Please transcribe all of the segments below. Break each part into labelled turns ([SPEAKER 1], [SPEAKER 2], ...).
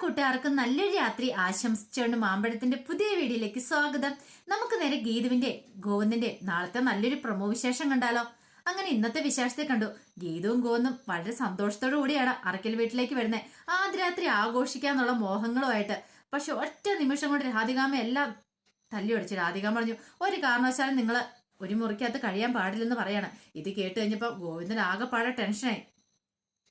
[SPEAKER 1] കൂട്ടുകാർക്കും നല്ലൊരു രാത്രി ആശംസിച്ചുകൊണ്ട് മാമ്പഴത്തിന്റെ പുതിയ വീഡിയോയിലേക്ക് സ്വാഗതം. നമുക്ക് നേരെ ഗീതുവിന്റെ ഗോവിന്ദന്റെ നാളത്തെ നല്ലൊരു പ്രമോ വിശേഷം കണ്ടാലോ? അങ്ങനെ ഇന്നത്തെ വിശേഷത്തെ കണ്ടു. ഗീതവും ഗോവിന്ദും വളരെ സന്തോഷത്തോടു കൂടിയാണ് അറക്കൽ വീട്ടിലേക്ക് വരുന്നത് ആദ്യ രാത്രി ആഘോഷിക്കാന്നുള്ള മോഹങ്ങളുമായിട്ട്. പക്ഷെ ഒറ്റ നിമിഷം കൊണ്ട് രാധികാമ എല്ലാം തല്ലി ഒടിച്ചു രാധികാമ പറഞ്ഞു ഒരു കാരണവശാലും നിങ്ങൾ ഒരു മുറിക്കകത്ത് കഴിയാൻ പാടില്ലെന്ന് പറയാണ്. ഇത് കേട്ട് കഴിഞ്ഞപ്പോൾ ഗോവിന്ദൻ ആകെപ്പാടെ ടെൻഷനായി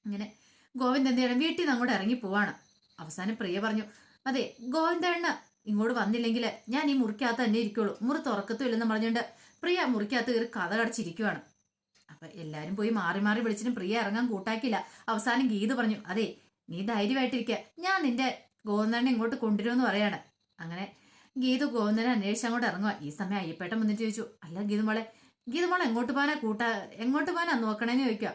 [SPEAKER 1] ഇങ്ങനെ ഗോവിന്ദൻ എന്ത് ചെയ്യണം? വീട്ടിൽ നിന്ന് അങ്ങോട്ട് ഇറങ്ങി പോവാണ്. അവസാനം പ്രിയ പറഞ്ഞു അതെ ഗോവിന്ദണ്ണ ഇങ്ങോട്ട് വന്നില്ലെങ്കിൽ ഞാൻ ഈ മുറിക്കകത്ത് തന്നെ ഇരിക്കുള്ളൂ. മുറി തുറക്കത്തുമില്ലെന്ന് പറഞ്ഞുകൊണ്ട് പ്രിയ മുറിക്കകത്ത് കയറി കഥ കടച്ചിരിക്കുവാണ് അപ്പൊ എല്ലാരും പോയി മാറി മാറി വിളിച്ചിട്ടും പ്രിയ ഇറങ്ങാൻ കൂട്ടാക്കില്ല അവസാനം ഗീത് പറഞ്ഞു അതെ നീ ധൈര്യമായിട്ടിരിക്കുക ഞാൻ നിന്റെ ഗോവിന്ദണ്ണ ഇങ്ങോട്ട് കൊണ്ടുവരുമെന്ന് പറയാണ്. അങ്ങനെ ഗീതു ഗോവിന്ദനെ അന്വേഷിച്ച് അങ്ങോട്ട് ഇറങ്ങുക ഈ സമയം അയ്യപ്പേട്ടൻ വന്നിട്ട് ചോദിച്ചു അല്ല ഗീതുമോളെ ഗീതുമോളെ എങ്ങോട്ട് പോകാനാ കൂട്ടാ എങ്ങോട്ട് പോകാനാ നോക്കണേന്ന് ചോദിക്കുക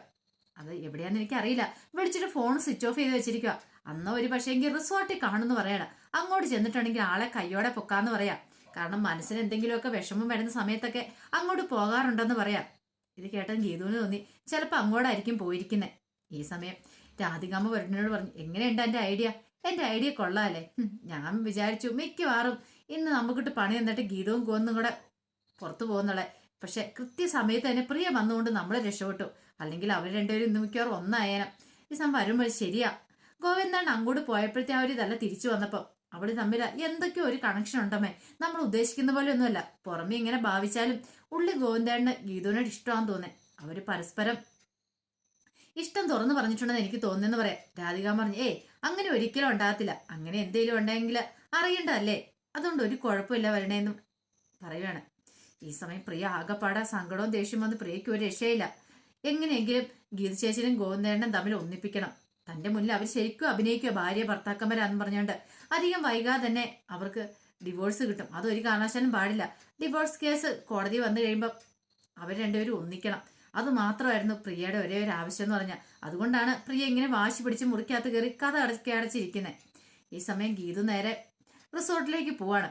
[SPEAKER 1] അത് എവിടെയാന്ന് എനിക്ക് അറിയില്ല വിളിച്ചിട്ട് ഫോൺ സ്വിച്ച് ഓഫ് ചെയ്ത് വെച്ചിരിക്കുക അന്ന് ഒരു പക്ഷേ എങ്കിൽ റിസോർട്ടിൽ കാണുമെന്ന് പറയണം. അങ്ങോട്ട് ചെന്നിട്ടുണ്ടെങ്കിൽ ആളെ കയ്യോടെ പൊക്കാന്ന് പറയാം. കാരണം മനസ്സിന് എന്തെങ്കിലുമൊക്കെ വിഷമം വരുന്ന സമയത്തൊക്കെ അങ്ങോട്ട് പോകാറുണ്ടെന്ന് പറയാം. ഇത് കേട്ടൻ ഗീതുവിന് തോന്നി ചിലപ്പോൾ അങ്ങോട്ടായിരിക്കും പോയിരിക്കുന്നത് ഈ സമയം രാധികാമ്മ വരുന്നതിനോട് പറഞ്ഞു എങ്ങനെയുണ്ട് എന്റെ ഐഡിയ? എന്റെ ഐഡിയ കൊള്ളാല്ലേ. ഞാൻ വിചാരിച്ചു മിക്കവാറും ഇന്ന് നമുക്കിട്ട് പണി തന്നിട്ട് ഗീതവും കോന്നും കൂടെ പുറത്തു പോകുന്നുള്ള. പക്ഷെ കൃത്യസമയത്ത് തന്നെ പ്രിയ വന്നുകൊണ്ട് നമ്മളെ രക്ഷപ്പെട്ടു. അല്ലെങ്കിൽ അവർ രണ്ടുപേരും ഇന്ന് മിക്കവാറും ഒന്നായേനം. ഈ സമയം വരുമ്പോൾ ശരിയാ. ഗോവിന്ദൻ അങ്ങോട്ട് പോയപ്പോഴത്തെ ആ ഒരു ഇതല്ല തിരിച്ചു വന്നപ്പോൾ അവൾ തമ്മിൽ എന്തൊക്കെയോ ഒരു കണക്ഷൻ ഉണ്ടമ്മേ. നമ്മൾ ഉദ്ദേശിക്കുന്ന പോലെ ഒന്നുമല്ല. പുറമെ ഇങ്ങനെ ഭാവിച്ചാലും ഉള്ളി ഗോവിന്ദേണ്ണന് ഗീതുവിനോട് ഇഷ്ടമാണെന്ന് തോന്നേ. അവർ പരസ്പരം ഇഷ്ടം തുറന്നു പറഞ്ഞിട്ടുണ്ടെന്ന് എനിക്ക് തോന്നുന്നു പറയാം. രാധിക പറഞ്ഞു ഏയ് അങ്ങനെ ഒരിക്കലും ഉണ്ടാകത്തില്ല. അങ്ങനെ എന്തെങ്കിലും ഉണ്ടെങ്കിൽ അറിയണ്ടല്ലേ അതുകൊണ്ട് ഒരു കുഴപ്പമില്ല വരണേന്നും പറയുകയാണ് ഈ സമയം പ്രിയ ആകപ്പാടെ സങ്കടവും ദേഷ്യം വന്ന് പ്രിയയ്ക്ക് ഒരു രക്ഷയില്ല. എങ്ങനെയെങ്കിലും ഗീത ചേച്ചിനും തമ്മിൽ ഒന്നിപ്പിക്കണം. തന്റെ മുന്നിൽ അവർ ശരിക്കും അഭിനയിക്കുക ഭാര്യ ഭർത്താക്കന്മാരാന്ന് പറഞ്ഞുകൊണ്ട്. അധികം വൈകാതെ തന്നെ അവർക്ക് ഡിവോഴ്സ് കിട്ടും. അതൊരു കാരണവശാലും പാടില്ല. ഡിവോഴ്സ് കേസ് കോടതി വന്നു കഴിയുമ്പോൾ അവർ രണ്ടുപേരും ഒന്നിക്കണം. അത് മാത്രമായിരുന്നു പ്രിയയുടെ ഒരേ ഒരു ആവശ്യം എന്ന് പറഞ്ഞാൽ. അതുകൊണ്ടാണ് പ്രിയ ഇങ്ങനെ വാശി പിടിച്ച് മുറിക്കകത്ത് കയറി കഥ അടക്കി അടച്ചിരിക്കുന്നത് ഈ സമയം ഗീതു നേരെ റിസോർട്ടിലേക്ക് പോവാണ്.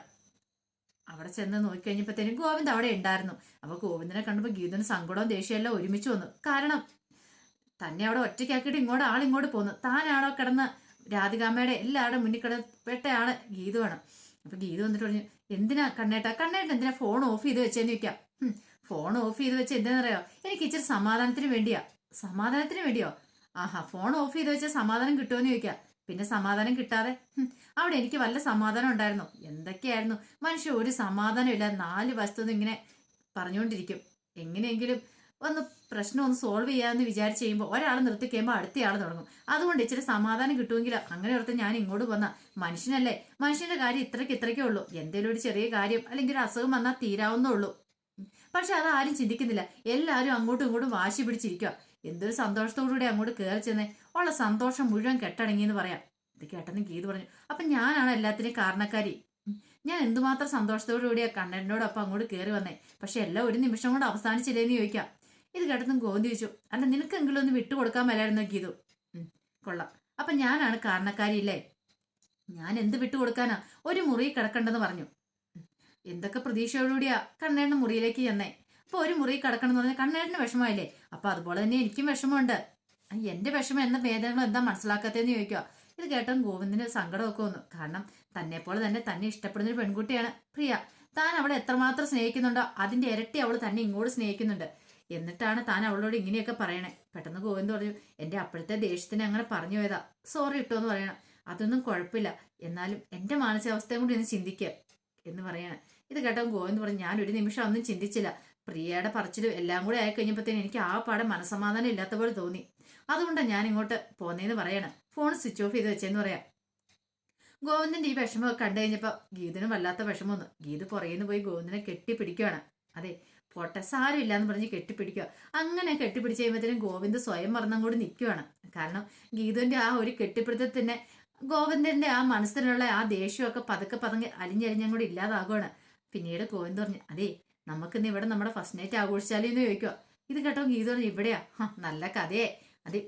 [SPEAKER 1] അവിടെ ചെന്ന് നോക്കിക്കഴിഞ്ഞപ്പോഴത്തേനും ഗോവിന്ദ് അവിടെ ഉണ്ടായിരുന്നു. അപ്പൊ ഗോവിന്ദനെ കണ്ടപ്പോൾ ഗീതുവിന് സങ്കടവും ദേഷ്യമെല്ലാം ഒരുമിച്ച് വന്നു. കാരണം തന്നെ അവിടെ ഒറ്റയ്ക്കാക്കിയിട്ട് ഇങ്ങോട്ട് ആളിങ്ങോട്ട് പോന്നു. താനാണോ കിടന്ന് രാധികാമ്മയുടെ എല്ലാവരുടെ മുന്നിൽ കിടപ്പെട്ടയാൾ ഗീതുവാണ് അപ്പൊ ഗീതു വന്നിട്ട് പറഞ്ഞു എന്തിനാ കണ്ണേട്ടാ? കണ്ണേട്ട എന്തിനാ ഫോൺ ഓഫ് ചെയ്ത് വെച്ചേന്ന് ചോദിക്കാം? ഫോൺ ഓഫ് ചെയ്ത് വെച്ച് എന്തിനാണെന്നറിയോ എനിക്ക് ഇച്ചിരി സമാധാനത്തിന് വേണ്ടിയാ. സമാധാനത്തിന് വേണ്ടിയോ? ആഹാ ഫോൺ ഓഫ് ചെയ്ത് വെച്ചാൽ സമാധാനം കിട്ടുമെന്ന് ചോദിക്കാം. പിന്നെ സമാധാനം കിട്ടാതെ? അവിടെ എനിക്ക് വല്ല സമാധാനം ഉണ്ടായിരുന്നു. എന്തൊക്കെയായിരുന്നു? മനുഷ്യ ഒരു സമാധാനം ഇല്ല നാല് വസ്തുത ഇങ്ങനെ പറഞ്ഞുകൊണ്ടിരിക്കും. എങ്ങനെയെങ്കിലും ഒന്ന് പ്രശ്നം ഒന്ന് സോൾവ് ചെയ്യാമെന്ന് വിചാരിച്ച് കഴിയുമ്പോൾ ഒരാൾ നിർത്തി കഴിയുമ്പോൾ അടുത്തയാൾ തുടങ്ങും. അതുകൊണ്ട് ഇച്ചിരി സമാധാനം കിട്ടുമെങ്കിൽ അങ്ങനെ ഓർത്ത് ഞാൻ ഇങ്ങോട്ട് വന്ന മനുഷ്യനല്ലേ? മനുഷ്യന്റെ കാര്യം ഇത്രയ്ക്ക് ഇത്രയ്ക്കേ ഉള്ളൂ. എന്തെങ്കിലും ഒരു ചെറിയ കാര്യം അല്ലെങ്കിൽ ഒരു അസുഖം വന്നാൽ തീരാവുന്നേ ഉള്ളൂ. പക്ഷെ അത് ആരും ചിന്തിക്കുന്നില്ല. എല്ലാവരും അങ്ങോട്ടും ഇങ്ങോട്ടും വാശി പിടിച്ചിരിക്കുക എന്തൊരു സന്തോഷത്തോടുകൂടി അങ്ങോട്ട് കയറി ചെന്ന്. ഉള്ള സന്തോഷം മുഴുവൻ കെട്ടടങ്ങി എന്ന് പറയാം. ഇത് കേട്ടെന്ന് ഗീത് പറഞ്ഞു. അപ്പൊ ഞാനാണ് എല്ലാത്തിനും കാരണക്കാരി. ഞാൻ എന്തുമാത്രം സന്തോഷത്തോടു കൂടിയാ കണ്ണനോടൊപ്പം അങ്ങോട്ട് കയറി വന്നേ. പക്ഷെ എല്ലാം ഒരു നിമിഷം കൊണ്ട് അവസാനിച്ചില്ലേന്ന് ചോദിക്കാം. ഇത് കേട്ടതും ഗോന്തി ചോദിച്ചു അല്ല നിനക്കെങ്കിലും ഒന്ന് വിട്ടുകൊടുക്കാൻ മേലായിരുന്നോ ഗീതു? കൊള്ളാം. അപ്പൊ ഞാനാണ് കാരണക്കാരി ഇല്ലേ ഞാൻ എന്ത് വിട്ടുകൊടുക്കാനാ ഒരു മുറി കിടക്കണ്ടെന്ന് പറഞ്ഞു. എന്തൊക്കെ പ്രതീക്ഷയോടുകൂടിയാ കണ്ണേണ്ണ മുറിയിലേക്ക് ചെന്നേ. അപ്പൊ ഒരു മുറി കിടക്കണം എന്ന് പറഞ്ഞാൽ കണ്ണേട്ടന് വിഷമമായില്ലേ? അപ്പൊ അതുപോലെ തന്നെ എനിക്കും വിഷമമുണ്ട്. എന്റെ വിഷമം എന്ന ഭേദങ്ങൾ എന്താ മനസ്സിലാക്കാത്തതെന്ന് ചോദിക്കുക ഇത് കേട്ടോ ഗോവിന്ദിന് സങ്കടമൊക്കെ വന്നു. കാരണം തന്നെ പോലെ തന്നെ തന്നെ ഇഷ്ടപ്പെടുന്ന ഒരു പെൺകുട്ടിയാണ് പ്രിയ. താൻ അവളെ എത്രമാത്രം സ്നേഹിക്കുന്നുണ്ടോ അതിന്റെ ഇരട്ടി അവൾ തന്നെ ഇങ്ങോട്ട് സ്നേഹിക്കുന്നുണ്ട്. എന്നിട്ടാണ് താൻ അവളോട് ഇങ്ങനെയൊക്കെ പറയണേ. പെട്ടെന്ന് ഗോവിന്ദ് പറഞ്ഞു എന്റെ അപ്പോഴത്തെ ദേഷ്യത്തിന് അങ്ങനെ പറഞ്ഞു പോയതാ. സോറി ഇട്ടോ എന്ന് പറയണം. അതൊന്നും കുഴപ്പമില്ല. എന്നാലും എന്റെ മാനസികാവസ്ഥയും കൂടി ഒന്ന് ചിന്തിക്കുക എന്ന് പറയണം. ഇത് കേട്ടോ ഗോവിന്ദ് പറഞ്ഞു ഞാൻ ഒരു നിമിഷം ഒന്നും ചിന്തിച്ചില്ല. പ്രിയയുടെ പറച്ചിലും എല്ലാം കൂടെ ആയി കഴിഞ്ഞപ്പോഴത്തേനും എനിക്ക് ആ പാടെ മനസമാധാനം ഇല്ലാത്ത പോലെ തോന്നി. അതുകൊണ്ടാണ് ഞാൻ ഇങ്ങോട്ട് പോന്നേന്ന് പറയണം. ഫോൺ സ്വിച്ച് ഓഫ് ചെയ്ത് വെച്ചെന്ന് പറയാം. ഗോവിന്ദന്റെ ഈ വിഷമമൊക്കെ കണ്ടു കഴിഞ്ഞപ്പോ ഗീതിന് വല്ലാത്ത വിഷമം വന്നു. ഗീത് പുറകിന്ന് പോയി ഗോവിന്ദനെ കെട്ടിപ്പിടിക്കുകയാണ് അതെ പോട്ടെ സാരമില്ല എന്ന് പറഞ്ഞ് കെട്ടിപ്പിടിക്കുക. അങ്ങനെ കെട്ടിപ്പിടിച്ച് കഴിയുമ്പോഴത്തേനും ഗോവിന്ദ് സ്വയം മറന്നങ്ങോട്ട് നിൽക്കുകയാണ്. കാരണം ഗീതുവിന്റെ ആ ഒരു കെട്ടിപ്പിടുത്തത്തിന് ഗോവിന്ദന്റെ ആ മനസ്സിലുള്ള ആ ദേഷ്യമൊക്കെ പതുക്കെ പതുങ്ങി കൂടി ഇല്ലാതാകുകയാണ് പിന്നീട് ഗോവിന്ദ് പറഞ്ഞു അതെ നമുക്കിന്ന് ഇവിടെ നമ്മുടെ ഫസ്റ്റ് നൈറ്റ് ആഘോഷിച്ചാലേ എന്ന് ചോദിക്കുക ഇത് കേട്ടോ ഗീത പറഞ്ഞു ഇവിടെയാ. നല്ല കഥയെ. അതെ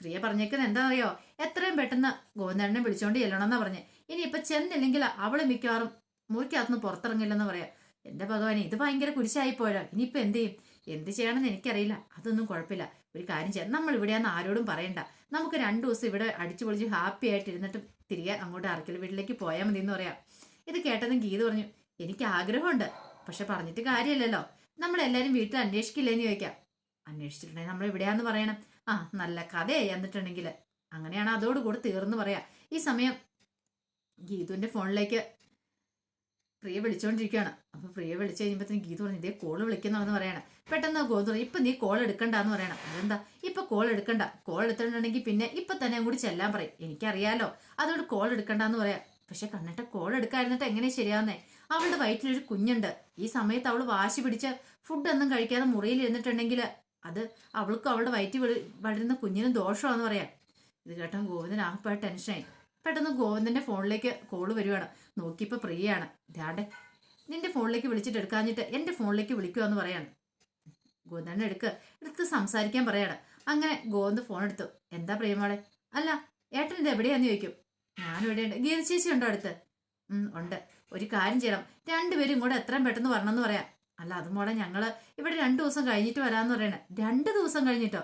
[SPEAKER 1] പ്രിയ പറഞ്ഞേക്കുന്നത് എന്താണെന്നറിയോ? എത്രയും പെട്ടെന്ന് ഗോവിന്ദനെ വിളിച്ചോണ്ട് ചെല്ലണമെന്നാ പറഞ്ഞേ. ഇനി ഇപ്പൊ ചെന്നില്ലെങ്കിൽ അവൾ മിക്കവാറും മുറിക്കകത്തുനിന്ന് പുറത്തിറങ്ങില്ലെന്ന് പറയാം. എന്റെ ഭഗവാനെ ഇത് ഭയങ്കര കുരിശായി പോയല്ലോ ഇനിയിപ്പോ എന്ത് ചെയ്യും? എന്ത് ചെയ്യണമെന്ന് എനിക്കറിയില്ല. അതൊന്നും കുഴപ്പമില്ല. ഒരു കാര്യം ചെയ്യാം. നമ്മൾ ഇവിടെയാന്ന് ആരോടും പറയണ്ട. നമുക്ക് രണ്ടു ദിവസം ഇവിടെ അടിച്ചു പൊളിച്ച് ഹാപ്പി ആയിട്ട് ഇരുന്നിട്ട് തിരികെ അങ്ങോട്ട് അറക്കൽ വീട്ടിലേക്ക് പോയാൽ മതി എന്ന് പറയാം. ഇത് കേട്ടതും ഗീത പറഞ്ഞു എനിക്ക് ആഗ്രഹമുണ്ട്. പക്ഷെ പറഞ്ഞിട്ട് കാര്യമില്ലല്ലോ. നമ്മളെല്ലാരും വീട്ടിൽ അന്വേഷിക്കില്ലെന്ന് ചോദിക്കാം. അന്വേഷിച്ചിട്ടുണ്ടെങ്കിൽ നമ്മൾ ഇവിടെയാന്ന് പറയണം. ആ നല്ല കഥയായി എന്നിട്ടുണ്ടെങ്കിൽ അങ്ങനെയാണ് അതോടുകൂടി തീർന്നു പറയാം. ഈ സമയം ഗീതുവിന്റെ ഫോണിലേക്ക് പ്രിയ വിളിച്ചോണ്ടിരിക്കുകയാണ് അപ്പൊ പ്രിയ വിളിച്ചു കഴിയുമ്പോഴത്തേന് ഗീത പറഞ്ഞു ഇതേ കോൾ വിളിക്കുന്നവെന്ന് പറയണം. പെട്ടെന്ന് ഗോതു ഇപ്പൊ നീ കോൾ എടുക്കണ്ടെന്ന് പറയണം. അതെന്താ? ഇപ്പൊ കോൾ എടുക്കണ്ട. കോൾ എടുത്തിട്ടുണ്ടെങ്കിൽ പിന്നെ ഇപ്പൊ തന്നെ അങ്ങോട്ട് ചെല്ലാൻ പറയും. എനിക്കറിയാലോ. അതുകൊണ്ട് കോൾ എടുക്കണ്ടെന്ന് പറയാം. പക്ഷെ കണ്ണിട്ട് കോൾ എടുക്കാതിരുന്നിട്ട് എങ്ങനെ ശരിയാവുന്നേ? അവളുടെ വയറ്റിലൊരു കുഞ്ഞുണ്ട്. ഈ സമയത്ത് അവൾ വാശി പിടിച്ച് ഫുഡൊന്നും കഴിക്കാതെ മുറിയിൽ ഇരുന്നിട്ടുണ്ടെങ്കിൽ അത് അവൾക്കും അവളുടെ വയറ്റിൽ വളരുന്ന കുഞ്ഞിനും ദോഷമാണെന്ന് പറയാം. ഇത് കേട്ടോ ഗോവിന്ദൻ ആകപ്പാട് ടെൻഷനായി പെട്ടെന്ന് ഗോവിന്ദന്റെ ഫോണിലേക്ക് കോൾ വരുവാണ്. നോക്കിയപ്പോ പ്രിയയാണ്. ദാണ്ടെ നിന്റെ ഫോണിലേക്ക് വിളിച്ചിട്ട് എടുക്കാഞ്ഞിട്ട് എന്റെ ഫോണിലേക്ക് വിളിക്കുക എന്ന് പറയാണ്. ഗോവിന്ദൻ എടുക്ക് എടുത്ത് സംസാരിക്കാൻ പറയാണ്. അങ്ങനെ ഗോവിന്ദ് ഫോൺ എടുത്തു. എന്താ പ്രിയമോളെ അല്ല ഏട്ടൻ ഇത് എവിടെയാന്ന് ചോദിക്കും. ഞാൻ ഇവിടെയുണ്ട്. ഗീത ചേച്ചി ഉണ്ടോ അടുത്ത്? ഉണ്ട്. ഒരു കാര്യം ചെയ്യണം. രണ്ടുപേരും കൂടെ എത്രയും പെട്ടെന്ന് വരണമെന്ന് പറയാം. അല്ല അത് ഞങ്ങൾ ഇവിടെ രണ്ടു ദിവസം കഴിഞ്ഞിട്ട് വരാന്ന് പറയണേ. രണ്ട് ദിവസം കഴിഞ്ഞിട്ടോ?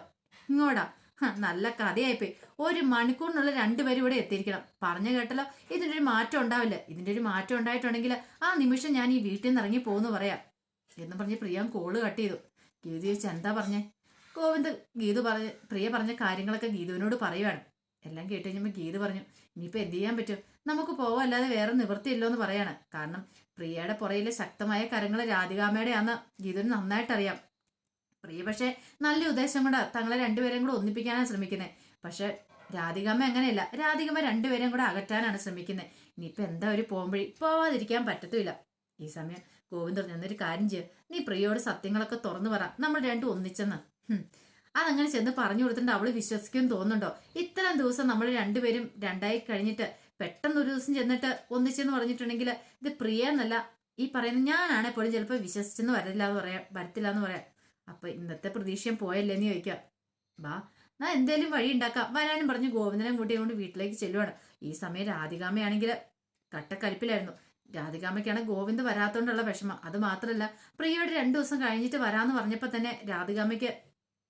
[SPEAKER 1] ഇങ്ങോട്ടാ നല്ല കഥയായിപ്പോയി. ഒരു മണിക്കൂറിനുള്ള രണ്ടുപേരും ഇവിടെ എത്തിയിരിക്കണം. പറഞ്ഞു കേട്ടല്ലോ ഇതിന്റെ ഒരു മാറ്റം ഉണ്ടാവില്ല. ഇതിന്റെ ഒരു മാറ്റം ഉണ്ടായിട്ടുണ്ടെങ്കിൽ ആ നിമിഷം ഞാൻ ഈ വീട്ടിൽ നിന്ന് ഇറങ്ങി പോകുന്നു പറയാം. എന്ന് പറഞ്ഞ് പ്രിയ കോൾ കട്ട് ചെയ്തു. ഗീതു ചോദിച്ചു എന്താ പറഞ്ഞേ? ഗോവിന്ദ് ഗീതു പറഞ്ഞ പ്രിയ പറഞ്ഞ കാര്യങ്ങളൊക്കെ ഗീതുവിനോട് പറയുവാണ്. എല്ലാം കേട്ട് കഴിഞ്ഞപ്പോൾ ഗീതു പറഞ്ഞു ഇനിയിപ്പോൾ എന്ത് ചെയ്യാൻ പറ്റും? നമുക്ക് പോവല്ലാതെ വേറെ നിവൃത്തിയില്ലോ എന്ന് പറയാണ്. കാരണം പ്രിയയുടെ പുറയിലെ ശക്തമായ കരങ്ങൾ രാധികാമ്മയുടെയാന്ന് ഗീതുവിന് നന്നായിട്ട് അറിയാം പ്രിയ പക്ഷേ നല്ല ഉദ്ദേശം കൊണ്ട് തങ്ങളെ രണ്ടുപേരെയും കൂടെ ഒന്നിപ്പിക്കാനാണ് ശ്രമിക്കുന്നത് പക്ഷെ രാധികമ്മ അങ്ങനെയല്ല. രാധികമ്മ രണ്ടുപേരെയും കൂടെ അകറ്റാനാണ് ശ്രമിക്കുന്നത് ഇനിയിപ്പോൾ എന്താ ഒരു പോകുമ്പഴി പോവാതിരിക്കാൻ പറ്റത്തില്ല ഈ സമയം ഗോവിന്ദർ എന്നൊരു കാര്യം ചെയ്യ. നീ പ്രിയയോട് സത്യങ്ങളൊക്കെ തുറന്നു പറ. നമ്മൾ രണ്ടും ഒന്നിച്ചെന്ന്. അതങ്ങനെ ചെന്ന് പറഞ്ഞു കൊടുത്തിട്ട് അവൾ വിശ്വസിക്കുമെന്ന് തോന്നുന്നുണ്ടോ? ഇത്രയും ദിവസം നമ്മൾ രണ്ടുപേരും രണ്ടായി കഴിഞ്ഞിട്ട് പെട്ടെന്ന് ഒരു ദിവസം ചെന്നിട്ട് ഒന്നിച്ചെന്ന് പറഞ്ഞിട്ടുണ്ടെങ്കിൽ ഇത് പ്രിയ എന്നല്ല. ഈ പറയുന്നത് ഞാനാണെപ്പോഴും ചിലപ്പോൾ വിശ്വസിച്ചെന്ന് വരില്ല എന്ന് പറയാം വരത്തില്ല എന്ന് പറയാം. അപ്പൊ ഇന്നത്തെ പ്രതീക്ഷയും പോയല്ലേന്ന് ചോദിക്കാം. ബാ എന്നാ എന്തേലും വഴി ഉണ്ടാക്കാം വരാനും പറഞ്ഞ് ഗോവിന്ദനെ കൂട്ടി കൊണ്ട് വീട്ടിലേക്ക് ചെല്ലുവാണ്. ഈ സമയം രാധികാമയാണെങ്കിൽ കട്ടക്കലിപ്പിലായിരുന്നു. രാധികാമയ്ക്കാണ് ഗോവിന്ദ് വരാത്തോണ്ടുള്ള വിഷമം. അത് മാത്രമല്ല പ്രിയയുടെ രണ്ടു ദിവസം കഴിഞ്ഞിട്ട് വരാന്ന് പറഞ്ഞപ്പോൾ തന്നെ രാധികാമയ്ക്ക്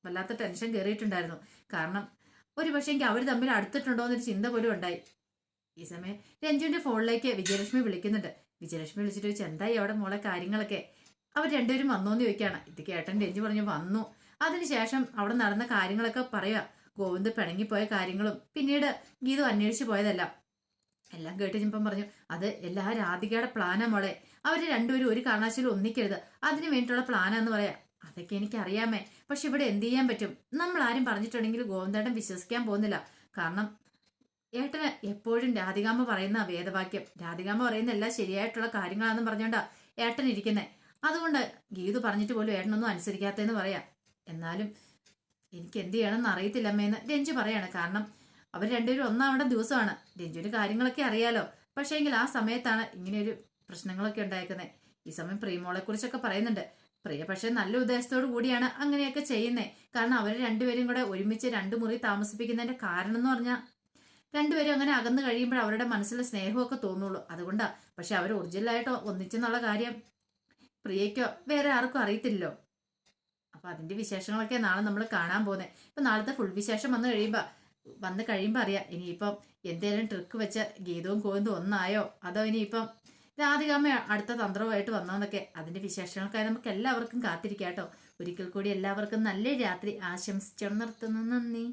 [SPEAKER 1] വല്ലാത്ത ടെൻഷൻ കയറിയിട്ടുണ്ടായിരുന്നു കാരണം ഒരു പക്ഷേ അവർ തമ്മിൽ അടുത്തിട്ടുണ്ടോ എന്നൊരു ചിന്ത പോലും ഉണ്ടായി. ഈ സമയം രഞ്ജുവിന്റെ ഫോണിലേക്ക് വിജയലക്ഷ്മി വിളിക്കുന്നുണ്ട്. വിജയലക്ഷ്മി വിളിച്ചിട്ട് ചോദിച്ചു എന്തായി അവിടെ മോളെ കാര്യങ്ങളൊക്കെ? അവർ രണ്ടുപേരും വന്നോന്ന് ചോദിക്കുകയാണ്. ഇത് കേട്ടൻ രഞ്ജു പറഞ്ഞു വന്നു. അതിനുശേഷം അവിടെ നടന്ന കാര്യങ്ങളൊക്കെ പറയുക. ഗോവിന്ദ് പിണങ്ങിപ്പോയ കാര്യങ്ങളും പിന്നീട് ഗീതു അന്വേഷിച്ചു പോയതെല്ലാം. എല്ലാം കേട്ട് കഴിഞ്ഞപ്പം പറഞ്ഞു അത് എല്ലാ രാധികയുടെ പ്ലാനാ മോളെ. അവർ രണ്ടുപേരും ഒരു കാരണവശാലും ഒന്നിക്കരുത്. അതിന് വേണ്ടിയിട്ടുള്ള പ്ലാനാന്ന് പറയാം. അതൊക്കെ എനിക്ക് അറിയാമേ പക്ഷെ ഇവിടെ എന്ത് ചെയ്യാൻ പറ്റും? നമ്മൾ ആരും പറഞ്ഞിട്ടുണ്ടെങ്കിൽ ഗോവിന്ദേട്ടൻ വിശ്വസിക്കാൻ പോകുന്നില്ല. കാരണം ഏട്ടന് എപ്പോഴും രാധികാമ്മ പറയുന്ന വേദവാക്യം. രാധികാമ്മ പറയുന്ന എല്ലാം ശരിയായിട്ടുള്ള കാര്യങ്ങളാണെന്ന് പറഞ്ഞുകൊണ്ടാ ഏട്ടൻ ഇരിക്കുന്നത് അതുകൊണ്ട് ഗീതു പറഞ്ഞിട്ട് പോലും ഏട്ടനൊന്നും അനുസരിക്കാത്തതെന്ന് പറയാം. എന്നാലും എനിക്ക് എന്ത് ചെയ്യണമെന്ന് അറിയത്തില്ല അമ്മയെന്ന് രഞ്ജു പറയാണ്. കാരണം അവർ രണ്ടുപേരും ഒന്നാവേണ്ട ദിവസമാണ്. രഞ്ജുവിന് കാര്യങ്ങളൊക്കെ അറിയാലോ. പക്ഷേ പക്ഷേങ്കിൽ ആ സമയത്താണ് ഇങ്ങനെയൊരു പ്രശ്നങ്ങളൊക്കെ ഉണ്ടായേക്കുന്നത് ഈ സമയം പ്രിയമോളെ കുറിച്ചൊക്കെ പറയുന്നുണ്ട്. പ്രിയ പക്ഷേ നല്ല ഉദ്ദേശത്തോടു കൂടിയാണ് അങ്ങനെയൊക്കെ ചെയ്യുന്നത് കാരണം അവർ രണ്ടുപേരും കൂടെ ഒരുമിച്ച് രണ്ടു മുറി താമസിപ്പിക്കുന്നതിന്റെ കാരണം എന്ന് പറഞ്ഞാൽ രണ്ടുപേരും അങ്ങനെ അകന്നു കഴിയുമ്പോൾ അവരുടെ മനസ്സിൽ സ്നേഹമൊക്കെ തോന്നുള്ളൂ. അതുകൊണ്ടാണ് പക്ഷെ അവർ ഒറിജിനലായിട്ട് ഒന്നിച്ചെന്നുള്ള കാര്യം പ്രിയയ്ക്കോ വേറെ ആർക്കും അറിയത്തില്ലല്ലോ. അപ്പൊ അതിന്റെ വിശേഷങ്ങളൊക്കെ നാളെ നമ്മൾ കാണാൻ പോകുന്നത് ഇപ്പൊ നാളത്തെ ഫുൾ വിശേഷം വന്നു കഴിയുമ്പോ വന്ന് കഴിയുമ്പോ അറിയാം. ഇനിയിപ്പം എന്തേലും ട്രിക്ക് വെച്ച ഗീതവും കോന്തും ഒന്നായോ? അതോ ഇനിയിപ്പം രാധികാമ്മ അടുത്ത തന്ത്രവുമായിട്ട് വന്നോന്നൊക്കെ അതിന്റെ വിശേഷങ്ങൾക്കായി നമുക്ക് എല്ലാവർക്കും കാത്തിരിക്കാം കേട്ടോ. ഒരിക്കൽ കൂടി എല്ലാവർക്കും നല്ല രാത്രി ആശംസിച്ചു നിർത്തുന്നു നന്ദി.